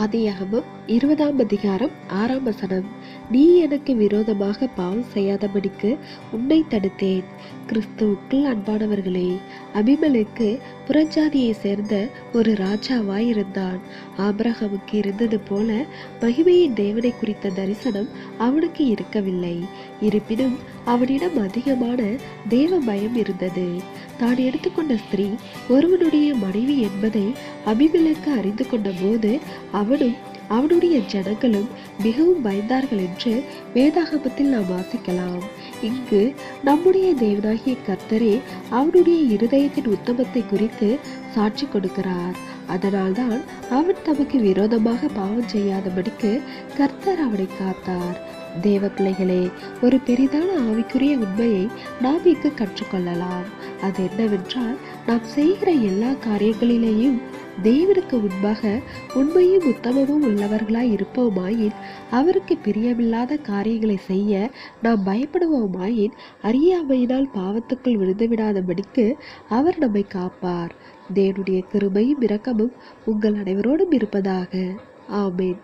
ஆதியாகமம் இருபதாம் அதிகாரம் ஆறாம் வசனம். நீ எனக்கு விரோதமாக பாவம் செய்யாதபடிக்கு உன்னை தடுத்தேன். கிறிஸ்துவுக்குள் அன்பானவர்களே அபிமலுக்கு புறஞ்சாதியை சேர்ந்த ஒரு ராஜாவாய் இருந்தான் ஆபிரகாமுக்கு இருந்தது போல மகிமையின் தேவனை குறித்த தரிசனம் அவனுக்கு இருக்கவில்லை. இருப்பினும் அவனிடம் அதிகமான தேவ பயம் இருந்தது. தான் எடுத்துக்கொண்ட ஸ்திரீ ஒருவனுடைய மனைவி என்பதை அபிமலுக்கு அறிந்து கொண்ட போது அவனும் அவனுடைய ஜனங்களும் மிகவும் பயந்தார்கள் என்று வேதாகமத்தில் நாம் வாசிக்கலாம். இங்கு நம்முடைய தேவனாகிய கர்த்தரே அவனுடைய இருதயத்தின் உத்தமத்தை குறித்து சாட்சி கொடுக்கிறார். அதனால்தான் அவன் தமக்கு விரோதமாக பாவம் செய்யாதபடிக்கு கர்த்தர் அவனை காத்தார். தேவ பிள்ளைகளே ஒரு பெரிதான ஆவிக்குரிய உண்மையை நாம் இங்கு கற்றுக்கொள்ளலாம். அது என்னவென்றால் நாம் செய்கிற எல்லா காரியங்களிலேயும் தேவனுக்கு முன்பாக உண்மையும் உத்தமமும் உள்ளவர்களாய் இருப்போமாயின் அவருக்கு பிரியமில்லாத காரியங்களை செய்ய நாம் பயப்படுவோமாயின் அறியாமையினால் பாவத்துக்குள் விழுந்து விடாதபடிக்கு அவர் நம்மை காப்பார். தேவனுடைய கிருபையும் இரக்கமும் உங்கள் அனைவரோடும் இருப்பதாக. ஆமேன்.